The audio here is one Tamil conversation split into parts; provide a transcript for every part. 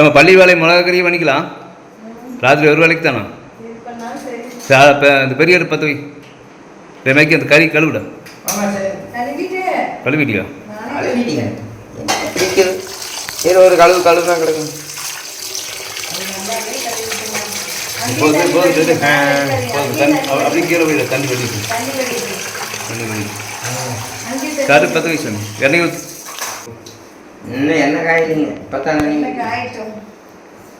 நம்ம பள்ளி வேலை மிளகா கறியை பண்ணிக்கலாம் ராத்திரி ஒரு வேலைக்கு தானே? சரி இந்த பெரிய பற்ற வை. மேய்க்கு அந்த கறி கழுவிட. ஆமா சரி கழுவிட்டு கழுவிட்டியா சரி ஒரு கழுவு கழுவுனா கிடக்கும். போதும் போதும் அங்கேயே தண்ணி தண்ணி அப்ப- அப்படியே கீழே போயிடு தண்ணி வடி தண்ணி கரு பற்ற வை சாமி. எண்ணெய் இன்னும் என்ன காயிலிங்க வடியுது. நீங்க காயட்டும்.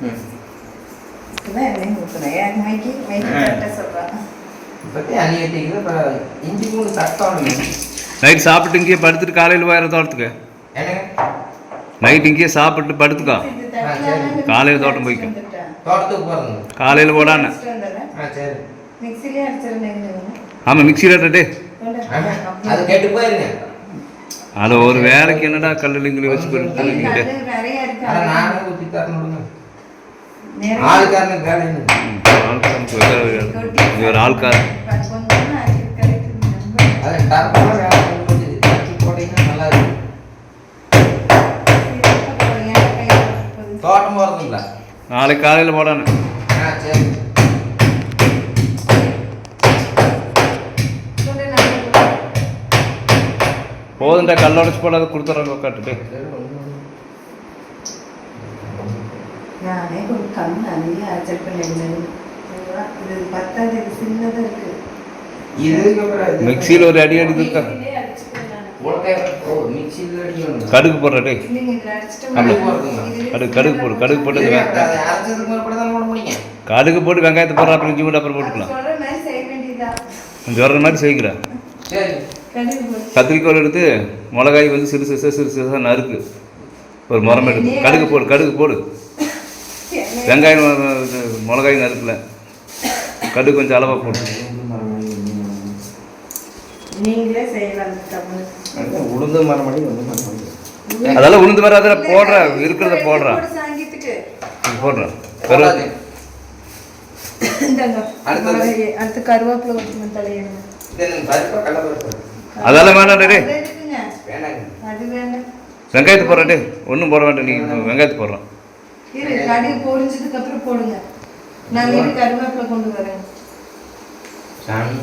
ம். நைட் சாப்பிட்டு இங்கேயே படுத்துட்டு காலையில் போயிட தோட்டத்துக்கு என்னங்க? நைட் இங்கேயே சாப்பிட்டு படுத்துக்கோ. காலையில தோட்டம் போய்க்க. வந்துட்டேன். தோட்டத்துக்கு போகிறதுங்க காலையில் போடான்னு ஆமாம் மிக்சியில் டே அது கேட்டு போயிருங்க. அதில் ஒரு வேலைக்கு என்னடா கல்லுலிங்களை வச்சு போட்டு கல்லு நிறைய இருக்கு. அதை நானே போதுண்டா கல்ல உடச்சு போடாத கொடுத்துட்றாங்க உட்காட்டுட்டு நானே கொஞ்சம் கம்மி நிறைய பண்ணிருந்தேன் இது பத்தாவது இது சின்னதாக இருக்கு. மிக்சியில் ஒரு அடி அடி இருக்கா மிக்ஸிலே அடிச்சுக்கிறேன் நானு. உலக்கை ஓ மிக்சியில் அடிக்கணும் கடுகு போடுற கடுகு கடுகு போடு கடுகு போட்டு அது கடுகு போட்டு வெங்காயத்தை போடுற அப்புறம் இஞ்சி போட்டு அப்புறம் அது போட்டுக்கலாம் சொல்ற மாதிரி செய்ய வேண்டியதுதான். கொஞ்சம் வர்ற மாதிரி செய்கிறேன். கத்திரிக்கோல் எடுத்து மிளகாய் வந்து சிறு சிறு சிறு சிறுசாக நறுக்கு. ஒரு முறம் எடுத்து. கடுகு போடு கடுகு போடு. வெங்காயம் மிளகாய் நறுக்கல. கடுகு கொஞ்சம் அளவாக போடு. உளுந்து மரமடி அதெல்லாம் உளுந்து வர அதில் போடுற இருக்கிறத போடுறான். போடுறேன் அடுத்து கருவேப்பிலை ஊற்றணும் அதெல்லாம் வேண்டாம் டே வெங்காயத்தை போடுற டே ஒன்றும் போட வேண்டாம். நீ வெங்காயத்தை போடுறோம் கடுகு பொரிஞ்சதுக்கு அப்புறம் போடுங்க. நான் இரு கருவேப்பிலை கொண்டு வரேன். சாமி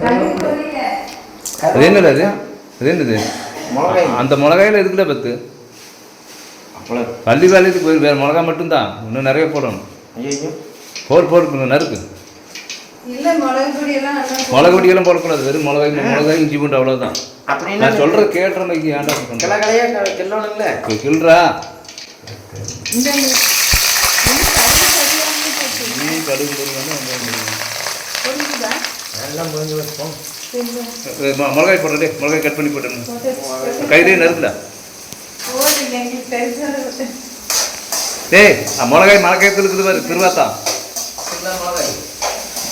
கடுகு பொரியல. அது என்னது அது? அது என்னது? மிளகாய். அந்த மிளகாயில எதுக்குடா பத்து? பள்ளி வேலைக்கு போய் வேறு மிளகா மட்டும்தான். இன்னும் நிறைய போடணும். போடு கொஞ்சம் நறுக்கு. மிளகு பொடி எல்லாம் நல்லா போடு. மிளகு பொடியெல்லாம் போடக்கூடாது. வெறும் மிளகாய் மிளகாய் இஞ்சி பூண்டு அவ்வளோதான் நான் சொல்கிறத கேட்டுறேன் ஏன்டா கிள்ளணும்ல? இன்னும் கடுகு மிளகாய் போடுற டே மிளகாய் கட் பண்ணி போட்டுருங்க. போட்டு. கையிலே நறுக்குல அஹ் மிளகாய் மழைக்காயத்தில் இருக்குது பாரு திருவாத்தா இல்லை மிளகாய்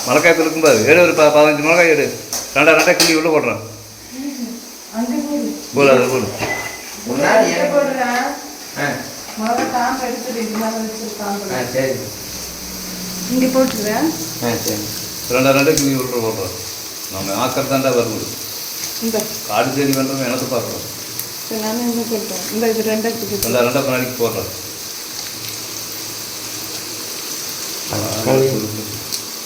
மழைக்காயத்தில் இருக்கும் பாரு. ஒரு பதினஞ்சு மிளகாய் எடு. ரெண்டா ரெண்டா கிள்ளி உள்ள போடுறேன். போல அது முன்னாடி இங்க போடுறா. ஆ. சரி. ரெண்டா ரெண்டா கிள்ளி உள்ள போடுறோம் நம்ம ஆக்கிறதாண்டா வருது. இந்த காடு செடி பண்ணுறோம் எனக்கு பார்க்குறோம் சரி, நானும் இங்க போட்டேன் இந்த இது ரெண்டா பண்ணி போடுறோம்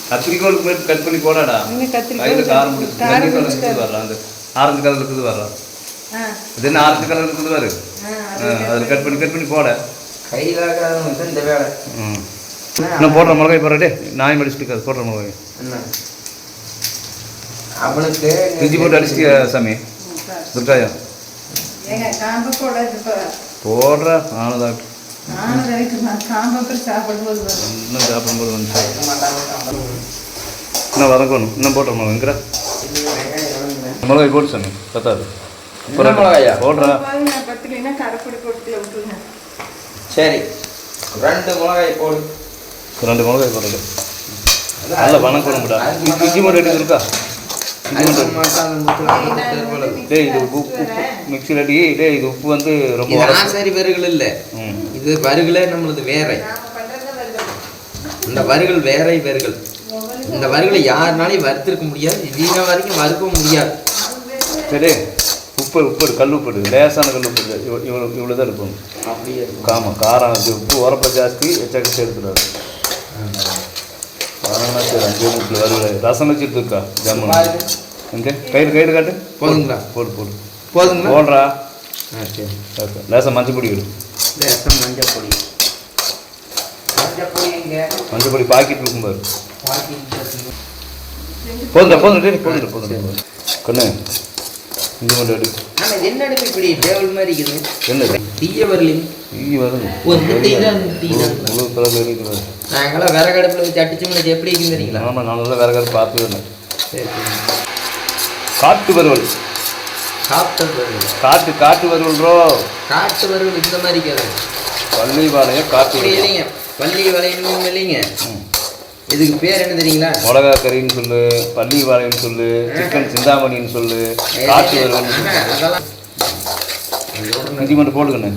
கத்திரிக்கோளுக்கு மேட்டு கட் பண்ணி போடாடா. கையில் காரம் காரம் கலர் வர்றான் அந்த ஆரஞ்சு கலர் இருக்குது வர்றான் ஆ. இது என்ன ஆரஞ்சு கலர் இருக்குது பாரு? ஆ அதில் கட் பண்ணி கட் பண்ணி போட. கையில் வந்து இந்த வேலை. ம். நான் போடுற மிளகாய் போடுற டே நாய் மடிச்சுட்டு போடுற மிளகாய். என்ன? அவனுக்கு இஞ்சி போட்டு அடிச்சிட்டியா சாமி? துர்காயம் போடுற ஆனதான் நானும் சாப்பிடும்போது வரும். இன்னும் சாப்பிடும்போது வந்து. இன்னும் வதக்கணும் இன்னும் வெங்காயம் வேணுங்க. மிளகாய் போட்டு சாமி பத்தாது. மிளகாயா? போடுறா பத்துலைன்னா விட்டுருங்க சரி. ரெண்டு மிளகாய் போடு. ரெண்டு மிளகாய் போடுறது நல்ல வணக்கணும்டா இஞ்சி மட்டும் எடுத்து இருக்கா. டேய் இது உப்பு மிக்சியில் அடி டேய் இது உப்பு வந்து ரொம்ப. ஆசாரி வறுகள் இல்ல. ம். இது வறுகளே நம்மளது வேற இந்த வறுகள் வேற வறுகள் இந்த வறுகளை யாருனாலையும் வறுத்திருக்க முடியாது. வீண வரைக்கும் வறுக்கவும் முடியாது. சரி. உப்பு உப்பு கல் உப்பு. லேசான கல் உப்பு. இவ்வளோ இவ்வளோ தான் எடுக்கணும் அப்படியே இருக்கும். ஆமாம் காரம் உப்பு உரப்ப ஜாஸ்தி எச்சக்க சேர்த்துடாது. சரி அஞ்சு ரசம் வச்சு எடுத்துருக்கா ஜம்மு பாருங்க. எங்கே? கைடு கைடு காட்டு. போதுங்களா? போடு போடு. போதுங்களா? போடுறா. ஆ சரி. ஓகே. லேசாக மஞ்சள் பொடி எடு ரசம் மஞ்சள் பொடி மஞ்சள் பொடி எங்க மஞ்சள் பொடி பாக்கெட் இருக்கும் பாரு. போதும் போதும் போதும் போதும் கண்ணு இஞ்சி மட்டும் எடு ஆனா இது என்ன அடுப்பு இப்படி டேபிள் மாதிரி இருக்குது? என்னது? தீய வரலைங்க ஈ வருது ஓ, இந்த தீ தான், இந்த தீ. தான். முழு கலரில் எரியுது நாங்களாம் விறகு அடுப்புல வச்சு அடிச்சோம்னா எப்படி இருக்குன்னு தெரியுங்களா? ஆமாம் நான் நல்லா வேற வேறு பார்த்து காட்டு வறுவல் வருது. காட்டு காட்டு வறுவல் ரோ காட்டு வறுவல் இந்த மாதிரி பள்ளிபாளையம் காட்டு அப்படி வறுவல் இல்லைங்க. பள்ளி வளையணும் இல்லைங்க. இதுக்கு பேர் என்ன தெரியுங்களா? மிளகா கறின்னு சொல்லு பள்ளி வாழைன்னு சொல்லு சிக்கன் சிந்தாமணின்னு சொல்லு காட்டு வறுவல்னு சொல்லு. அதெல்லாம். இஞ்சி மட்டும் போட்டுக்கண்ணு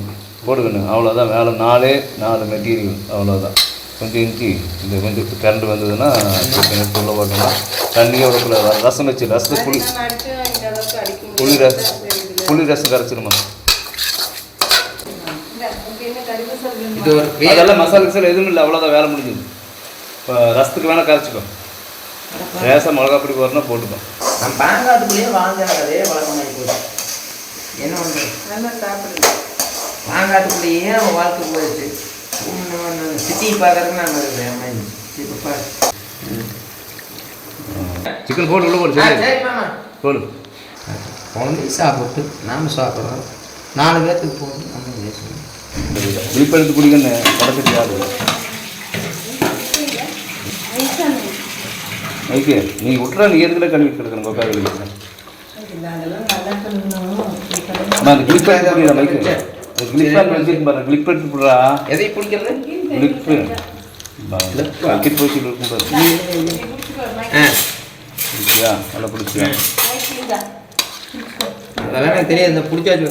போட்டுக்கண்ணு. அவ்வளோதான் வேலை நாலே நாலு மெட்டீரியல் அவ்வளோதான் கொஞ்சம் இஞ்சி இந்த கொஞ்சம் கரண்ட் வந்ததுன்னா உள்ள போட்டோம்னா தண்ணியே விடக்கூடாது ரசம் வச்சு ரசத்தை புளி நம்ம அடிச்சு இந்த அளவுக்கு அடிக்க புளி. ரசம் புளி ரசம் கரைச்சிருமா? இது ஒரு அதெல்லாம் மசாலா கிசாலா எதுவும் இல்லை அவ்வளோதான் வேலை முடிஞ்சது இப்போ ரசத்துக்கு வேணால் கரைச்சிக்கோ லேசாக மிளகா பொடி போடுறனா போட்டுக்கோ நம்ம பாங்காட்டுக்குள்ளேயே வாழ்ந்த அதே வழக்கமாகி போச்சு என்ன பண்ணுறது நல்லா சாப்பிடுங்க. மாங்காட்டுக்குள்ளேயே நம்ம வாழ்க்கை போயிடுச்சு சிட்டி பார்க்கறதுக்கு நான் இருக்கிறேன் இப்போ சிக்கன் போட்டு உள்ள போடு போடு குழந்தை சாப்பிட்டு நாம சாப்பிட்றோம். நாலு பேர்த்துக்கு போகணும் நம்ம பேசணும் விழிப்பெடுத்து யாரு? வயசானவங்க. மைக்கு நீ விட்றா நீ எதுக்குள்ள கழுவி கிடக்கணும் கொக்கா அம்மா அந்த கிளிப் எடுத்து புரியல மைக்கு அந்த கிளிப் எடுத்து வச்சிருக்கும் பாரு கிளிப் எடுத்து போடுறா எதை பிடிக்கிறது கிளிப்பு கிளிப் வச்சு இருக்கும் பாரு ஆ. நல்லா பிடிச்சியா. அதெல்லாம் எனக்கு தெரியாது. இந்த பிடிச்சாச்சு.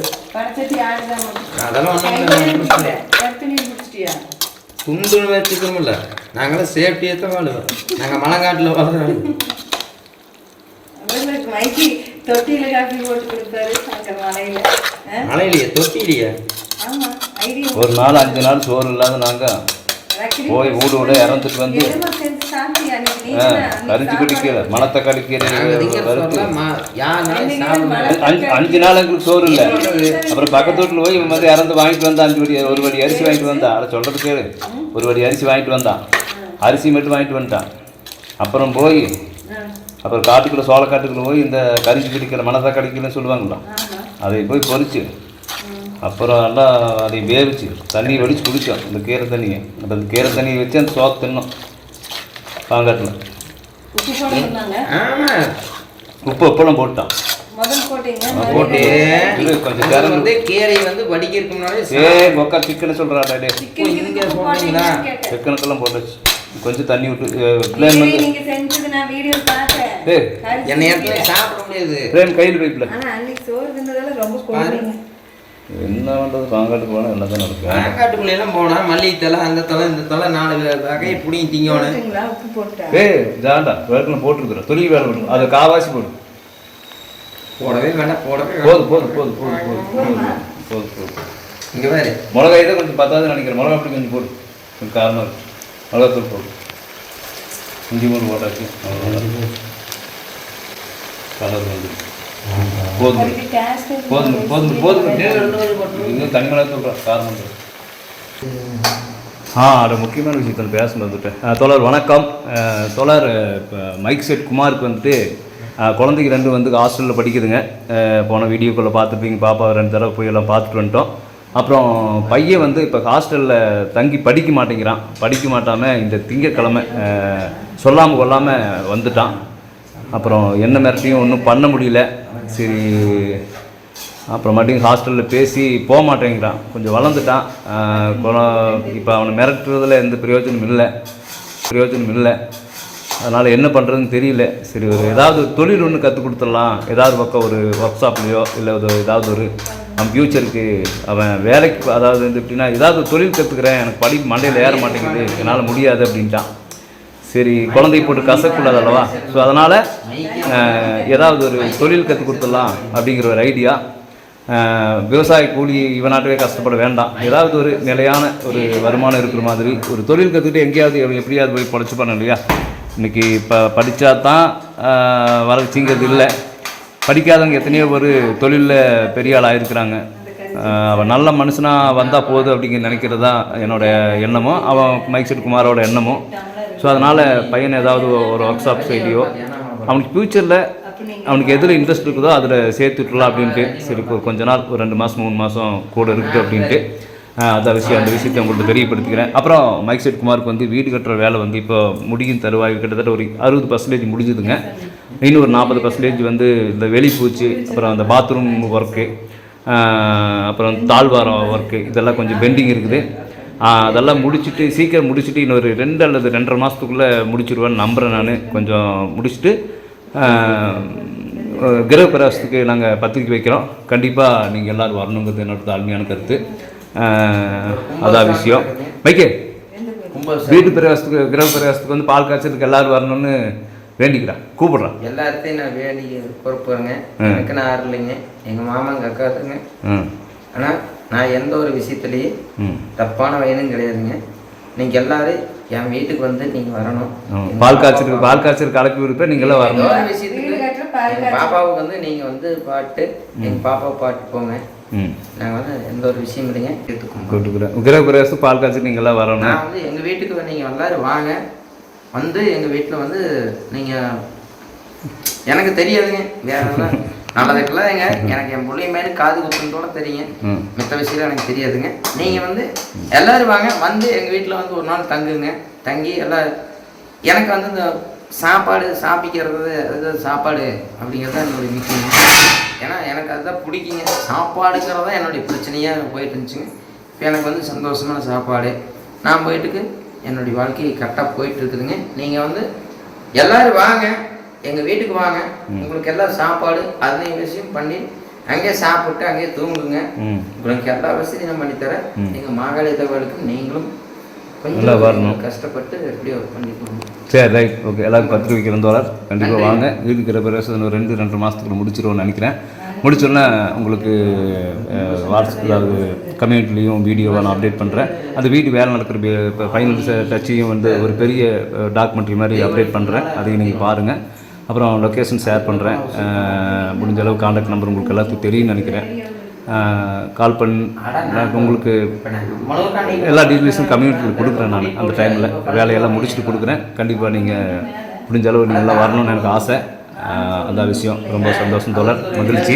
அதெல்லாம் ஒன்றும் கையிலே இல்லை. பிடிச்சிட்ட. கத்தினி பிடிச்சிட்டியா? துண்டு வச்சுக்கிறோம்ல நாங்களாம் சேஃப்டியே தான் வாழுவோம். நாங்கள் மலைக்காட்டில் வாழ்றோம் மைக்கி தொட்டியில காஃபி போட்டு கொடுத்தாரு. மலையில? மலையிலையே? தொட்டிலையே ஒரு நாள் அஞ்சு நாள் சோறு இல்லாத நாங்கள் போய் வீடு விட இறந்துட்டு வந்து எதுவும் செஞ்சு சாப்பிட்டியா அன்னைக்கு நீ ஆ, தானே அன்னைக்கு கரிஞ்சு குடிக்கல சாப்பாடு மணத்தை கடிக்கிற நாங்கள் திங்கிற வறுத்து. சொல்லலாம் மா யாருனாலும் அன்னைக்கு சாப்பிட மலை- முடியாது. அஞ்சு அஞ்சு நாள் எங்களுக்கு சோறு இல்லை. அப்புறம் பக்கத்து வீட்டில் போய் இவன் வந்து இறந்து வாங்கிட்டு வந்தா அஞ்சு வடி ஒரு வடி அரிசி வாங்கிட்டு வந்தா அதை சொல்கிறது கேளு. ஒரு வடி அரிசி வாங்கிட்டு வந்தான். அரிசி மட்டும் வாங்கிட்டு வந்துட்டான். அப்புறம் போய் அப்புறம் காட்டுக்குள்ளே சோள காட்டுக்குள்ளே போய் இந்த கரிஞ்சு பிடிக்கிற மனதா கடிக்கலன்னு சொல்லுவாங்களா அதை போய் பொரிச்சு ம். அப்புறம் நல்லா அதை வேவிச்சு தண்ணியை வடிச்சு குடித்தோம் இந்த கீரை தண்ணியை. அப்போ அந்த கீரை தண்ணியை வச்சு அந்த சோத்து தின்னோம். பாங்காட்டில் உப்பு போட சொன்னாங்க ஆமா. உப்பு எப்பளம் போட்டான். போட்டு இது கொஞ்சம் திறந்து- வந்து கீரை வந்து வடிக்கிறதுக்கு முன்னாடி ஏ கொக்கா சிக்கனை சொல்கிறாடா டே இங்க போட்டீங்களா? சிக்கனுக்கெல்லாம் போட்டுச்சு. கொஞ்சம் தண்ணி விட்டு சரி, வந்து என்ன இடத்துல சிக்கன். சாப்பிட முடியாது. கையில் ஆனா அன்னைக்கு சோறு தின்னதால ரொம்ப என்ன பண்ணுறது பாங்காட்டுக்கு போனால் எல்லாம் தான் நடக்கும்? மாங்காட்டுக்குள்ள எல்லாம் போனா மல்லிகை தலை அந்த தலை இந்த தலை நாலு வகையை புடிங்கி திங்கணும். ஏய் ஜாண்டா வேர்க்கெல்லாம் போட்டுருக்குறோம் தொழில் வேலை விடும் அதை காவாசி போடும் போடவே வேண்டாம் போடவே போதும் வேண்டாம். போதும் போதும் போதும் போதும் போதும் போதும் போதும் இங்க பாரு. மிளகாய் தான் கொஞ்சம் பத்தாது நினைக்கிறேன். மிளகா அப்படி கொஞ்சம் போடு. கொஞ்சம் காரணம் இருக்கு மிளகாத்தூள் போடு. இஞ்சி மூணு போட்டாச்சு. கலர் வந்து போதும். போதும் போதும் போதும். இன்னும் மிளகாத்தூள் தான், காரணம். ஆ அது முக்கியமான விஷயத்தில் பேச வந்துட்டேன். தோழர் வணக்கம். தோழர் இப்போ மைக் செட் குமாருக்கு வந்துட்டு குழந்தைக்கு ரெண்டு வந்து ஹாஸ்டலில் படிக்குதுங்க. போன வீடியோக்குள்ளே பார்த்துருப்பீங்க. பாப்பா ரெண்டு தடவை போய் எல்லாம் பார்த்துட்டு வந்துட்டோம். அப்புறம் பையன் வந்து இப்போ ஹாஸ்டலில் தங்கி படிக்க மாட்டேங்கிறான். படிக்க மாட்டாமல் இந்த திங்கக்கிழமை சொல்லாமல் கொள்ளாமல் வந்துட்டான். அப்புறம் என்ன மிரட்டியும் ஒன்றும் பண்ண முடியல. சரி. அப்புறம் மட்டும் ஹாஸ்டலில் பேசி போக மாட்டேங்கிறான். கொஞ்சம் வளர்ந்துட்டான். இப்போ அவனை மிரட்டுறதுல எந்த பிரயோஜனம் இல்லை. பிரயோஜனம் இல்லை. அதனால் என்ன பண்ணுறதுன்னு தெரியல. சரி ஒரு ஏதாவது ஒரு தொழில் ஒன்று கற்றுக் கொடுத்துடலாம். ஏதாவது பக்கம் ஒரு ஒர்க் ஷாப்லேயோ இல்லை ஒரு ஏதாவது ஒரு அவன் ஃப்யூச்சருக்கு அவன் வேலைக்கு அதாவது வந்து எப்படின்னா ஏதாவது ஒரு தொழில் கற்றுக்கிறேன் எனக்கு படி மண்டையில் ஏற மாட்டேங்குது. என்னால் முடியாது அப்படின்ட்டான். சரி குழந்தை போட்டு கசக்கூடாது அல்லவா ஸோ அதனால் ஏதாவது ஒரு தொழில் கற்றுக் கொடுத்துடலாம் அப்படிங்கிற ஒரு ஐடியா விவசாய கூலி இவனாட்டவே கஷ்டப்பட வேண்டாம். ஏதாவது ஒரு நிலையான ஒரு வருமானம் இருக்கிற மாதிரி ஒரு தொழில் கற்றுக்கிட்டு எங்கேயாவது எப்படியாவது போய் பொழைச்சி இல்லையா? இன்றைக்கி இப்போ படித்தா தான் வளர்ச்சிங்கிறது இல்லை. படிக்காதவங்க எத்தனையோ ஒரு தொழிலில் பெரிய ஆள் ஆயிருக்கிறாங்க. அவன் நல்ல மனுஷனாக வந்தால் போதும் அப்படிங்கிற நினைக்கிறது தான் என்னோட எண்ணமும் அவன் மைக் செட் குமாரோட எண்ணமும். ஸோ அதனால் பையன் ஏதாவது ஒரு ஒர்க் ஷாப் சைட்லையோ அவனுக்கு ஃப்யூச்சரில் அவனுக்கு எதில் இன்ட்ரெஸ்ட் இருக்குதோ அதில் சேர்த்து விட்டுலாம் அப்படின்ட்டு சரி இப்போ கொஞ்ச நாள் ஒரு ரெண்டு மாதம் மூணு மாதம் கூட இருக்குது அப்படின்ட்டு அந்த விஷயம் அந்த விஷயத்தை உங்களுக்கு தெரியப்படுத்திக்கிறேன். அப்புறம் மைக் செட் குமாருக்கு வந்து வீடு கட்டுற வேலை வந்து இப்போ முடியும் தருவாய் கிட்டத்தட்ட ஒரு அறுபது பர்சன்டேஜ் முடிஞ்சுதுங்க. இன்னும் ஒரு நாற்பது பர்சன்டேஜ் வந்து இந்த வெளிப்பூச்சி அப்புறம் அந்த பாத்ரூம் ஒர்க்கு அப்புறம் தாழ்வாரம் ஒர்க்கு இதெல்லாம் கொஞ்சம் பெண்டிங் இருக்குது. அதெல்லாம் முடிச்சுட்டு சீக்கிரம் முடிச்சுட்டு இன்னொரு ரெண்டு அல்லது ரெண்டரை மாதத்துக்குள்ளே முடிச்சிருவேன்னு நம்புகிறேன் நான். கொஞ்சம் முடிச்சுட்டு ஆஹ் கிரக பிரவேசத்துக்கு நாங்கள் பத்திரிக்கை வைக்கிறோம். கண்டிப்பாக நீங்கள் எல்லோரும் வரணுங்கிறது என்னோட தாழ்மையான கருத்து. அதான் விஷயம். வைக்கே கும்பாபிஷேகம் வீட்டு பிரவேசத்துக்கு கிரக பிரவேசத்துக்கு வந்து பால் காய்ச்சலுக்கு எல்லாரும் வரணும்னு வேண்டிக்கிறேன். கூப்பிட்றேன். எல்லாத்தையும் நான் வேண்டி பொறுப்புறேங்க எனக்கு நான் ஆறலைங்க எங்கள் மாமாங்க அக்கா இருக்குங்க ம். ஆனால் நான் எந்த ஒரு விஷயத்துலையும் தப்பான வயதும் கிடையாதுங்க. நீங்கள் எல்லாரும் என் வீட்டுக்கு வந்து நீங்கள் வரணும். பால் காய்ச்சலுக்கு பால் காய்ச்சலுக்கு அழைப்பு விருப்பம் நீங்களாம் வரணும். ஒரு விஷயத்துக்கு எங்க பாப்பாவுக்கு வந்து நீங்கள் வந்து பாட்டு எங்கள் பாப்பா பாட்டு போங்க. ம். நாங்கள் வந்து எந்த ஒரு விஷயம் இல்லைங்க. எடுத்துக்கோங்க கூப்பிட்டுக்கிறேன் கிரக பிரவேசம் பால் காய்ச்சல் நீங்களாம் வரணும். நான் வந்து எங்கள் வீட்டுக்கு நீங்கள் எல்லாரும் வாங்க. வந்து எங்கள் வீட்டில் வந்து நீங்கள் எனக்கு தெரியாதுங்க. வேற எல்லாம் நல்லதுக்கெல்லாம் எங்க எனக்கு என் பிள்ளை மேலே காது குத்துறதோட தெரியுங்க. மித்த விஷயம் எனக்கு தெரியாதுங்க. நீங்கள் வந்து எல்லாரும் வாங்க. வந்து எங்கள் வீட்டில் வந்து ஒரு நாள் தங்குங்க. தங்கி எல்லாம் எனக்கு வந்து இந்த சாப்பாடு சாப்பிக்கிறது அது சாப்பாடு அப்படிங்கிறது தான் என்னுடைய முக்கியம். ஏன்னா எனக்கு அதுதான் பிடிக்குங்க. சாப்பாடுங்கிறது தான் என்னுடைய பிரச்சனையாக போயிட்டு இருந்துச்சுங்க. இப்போ எனக்கு வந்து சந்தோஷமான சாப்பாடு. நான் போயிட்டுக்கு என்னுடைய வாழ்க்கை கரெக்டாக போயிட்டு இருக்குதுங்க. நீங்கள் வந்து எல்லாரும் வாங்க. எங்கள் வீட்டுக்கு வாங்க. உங்களுக்கு எல்லாம் சாப்பாடு அதையும் விஷயம் பண்ணி அங்கேயே சாப்பிட்டு அங்கேயே தூங்குங்க. உங்களுக்கு எல்லா வசதியும் நான் பண்ணித்தரேன். எங்கள் மாகாளி தகவலுக்கு நீங்களும் நல்லா வரணும். கஷ்டப்பட்டு எப்படியோ பண்ணிக்கணும் சரி ரைட். ஓகே எல்லாருக்கும் பத்திரிக்கை தோழர் கண்டிப்பாக வாங்க. வீடு கிற பிரவேசம் இன்னும் ரெண்டு ரெண்டு மாதத்துக்குள்ள முடிச்சிருவோம்னு நினைக்கிறேன். முடிச்சோன்னே உங்களுக்கு வாட்ஸ்அப் அதாவது கம்யூனிட்டிலையும் வீடியோவை நான் அப்டேட் பண்ணுறேன் அந்த வீடு வேலை நடக்கிற ஃபைனல் டச்சையும் வந்து ஒரு பெரிய டாக்குமெண்ட்ரி மாதிரி அப்டேட் பண்ணுறேன் அதையும் நீங்கள் பாருங்கள் அப்புறம் லொக்கேஷன் ஷேர் பண்ணுறேன் முடிஞ்ச அளவு காண்டாக்ட் நம்பர் உங்களுக்கு எல்லாத்துக்கும் தெரியும்னு நினைக்கிறேன். கால் பண்ணி நான் உங்களுக்கு எல்லா டீட்டெயில்ஸும் கம்யூனிட்டியில் கொடுக்குறேன் நான் அந்த டைமில் வேலையெல்லாம் முடிச்சுட்டு கொடுக்குறேன். கண்டிப்பாக நீங்கள் முடிஞ்ச அளவு நீங்கள் எல்லாம் வரணும்னு எனக்கு ஆசை. அதான் விஷயம். ரொம்ப சந்தோஷம் தோழர். மகிழ்ச்சி.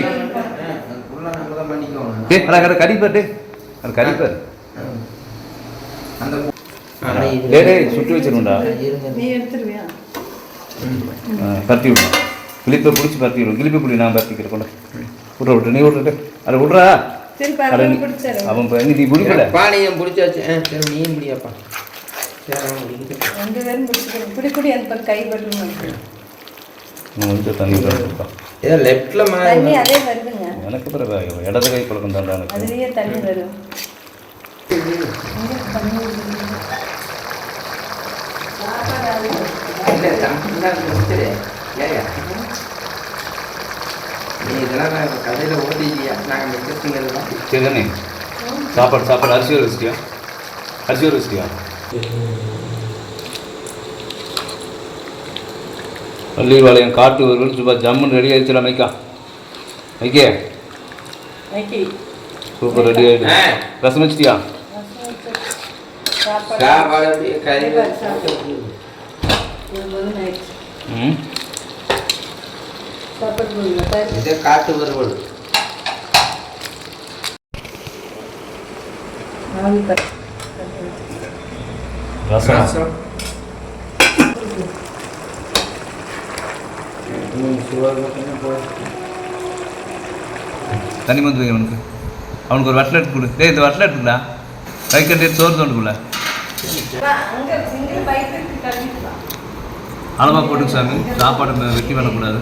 டே அட கடை கறிப்பார் டே அது கறிப்பார் அந்த டே டே சுட்டு வச்சிருந்தா இருங்க நீ எடுத்துருவியா? பருத்தி விடணும் கிளிப்பை பிடிச்சி பருத்தி விடும் கிளிப்பை பிடி நான் பருத்திக்கிறேன் கொண்டு விட்ற விட்டு நீ விட்றட்டு அதை விட்றா. நீ அவன் நீ பிடிக்கல பானையும் பிடிச்சாச்சு. ஆ சரி நீயும் பிடியாப்பா. ரெண்டு பேரும் பிடிச்சிக்கிறேன் பிடி பிடி அந்த பக்கம் கை பட்டு நான் வந்து தண்ணி விட்டுருப்பா ஏதோ லெஃப்ட்ல தண்ணி அதே வருதுங்க. எனக்கு பிறகு இடது கை பழக்கம் தான்டா எனக்கு. அதுலயே தண்ணி வரும் இங்க தண்ணி வருது. இல்ல தமிழ்நாடு முடிச்சிரு ஏயா நீ இதெல்லாம் நான் கதையில ஓட்டிக்கியா நாங்கள் மிச்சத்துங்கெல்லாம் சரி தானே சாப்பாடு சாப்பாடு அரிசி ஒரு வச்சிட்டியா அரிசி ஒரு வச்சிட்டியா பள்ளி வாளையம் காட்டு ஒரு சும்மா ஜம்முன்னு ரெடி ஆயிடுச்சுடா மைக்கா மைக்கே சூப்பர் ரெடி ஆயிடுச்சு. ரசம் வச்சிட்டியா சாப்பாடு கறி இதே காட்டு பாரு. ரசம். தண்ணி வந்து வை அவனுக்கு. அவனுக்கு ஒரு வட்டலெட் கொடு. டேய் இந்த வட்டலெட் இருக்குடா. கைக்கட்டே சோறு தோண்டுக்குள்ள வா, அங்க single bite இருக்கு, கழுவிட்டு வா. அளவாக போட்டுங்க சாமி. சாப்பாடு வெட்டி பண்ணக்கூடாது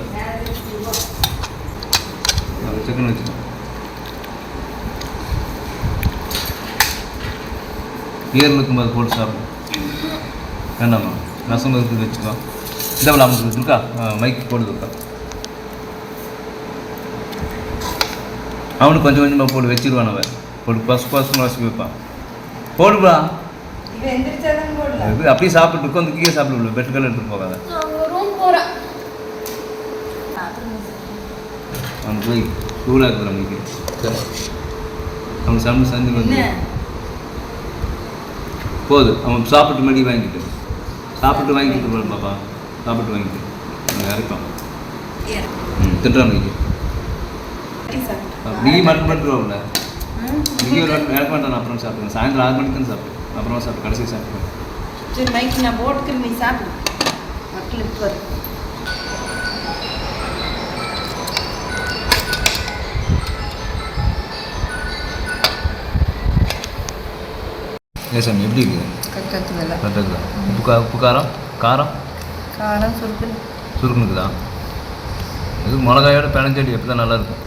சிக்கன் வச்சுக்கோ ஈரல் இருக்கும்போது போட்டு சாப்பிடும் வேண்டாமா ரசம் இருக்குது வச்சுக்கோ. இந்த விளாமல் இருக்கா? மைக் போடுது அவனுக்கு கொஞ்சம் கொஞ்சமாக போட்டு வச்சிருவான் அவன். போட்டு பசு பசு வச்சு வைப்பான். போடுப்பா. இது அப்படியே சாப்பிட்டு உட்காந்து கீழே சாப்பிட பெட்டுக்கெல்லாம் எடுத்துட்டு போகாத. அவனுக்கு போய் இருக்குது நமக்கு அவன் சமைச்சு செஞ்சு வந்து போதும் அவன் சாப்பிட்டு மடி வாங்கிட்டு. சாப்பிட்டு வாங்கிட்டு போகிறான் பாப்பா. சாப்பிட்டு வாங்கிட்டு. அவன் இறப்பான் ம் திட்டுறான் நீங்க நீ மட்டும் பண்ணிட்டுருவாப்ல நீ ஒரு வாட்டி இறக்க மாட்டான். அப்புறம் சாப்பிடுங்க சாயந்தரம் ஆறு மணிக்கு தான் சாப்பிடு அப்புறமா சாப்பிட்டு கடைசி சாப்பிடுவேன். சரி மைக்கு நான் போட்டுக்கிறேன் நீ சாப்பிடு மக்கள் இப்போ வரும் ஏ சாமி எப்படி இருக்குது கரெக்டாக உப்பு கா உப்பு காரம் காரம் காரம் சுருக்கு சுருக்குனுக்குதா இது மிளகாயோட பிணைஞ்சடி எப்படி தான் நல்லாயிருக்கும்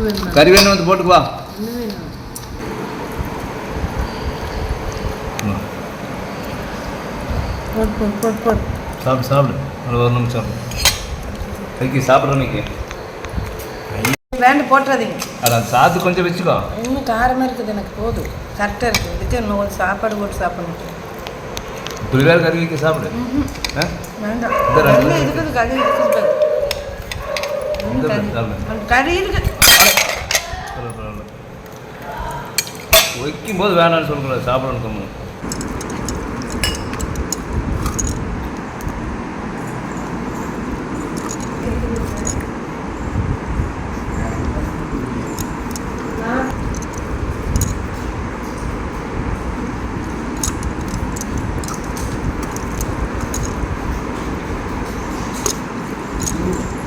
வேணுமா கறி வேணும் வந்து போட்டுக்கு வா இன்னும் வேணும் ம். போட் போட் போட் போட் சாப்பிடு சாப்பிடு. ஒரு நிமிஷம் சாப்பிடு. கைக்கு சாப்பிட்ற இன்னைக்கு. வேண்டு போட்டுறாதீங்க. அந்த சாத்து கொஞ்சம் வச்சுக்கோ. இன்னும் காரமாக இருக்குது எனக்கு போதும் கரெக்டாக இருக்குது இதுக்கு இன்னும் கொஞ்சம் சாப்பாடு போட்டு சாப்பிடணும். வேறு கறி வைக்க சாப்பிடு. வேண்டாம். இருக்குது கறி இருக்குது கறி. இருக்குது. வைக்கும் போது வேணாம்னு சொல்லக்கூடாது சாப்பிடணும் you.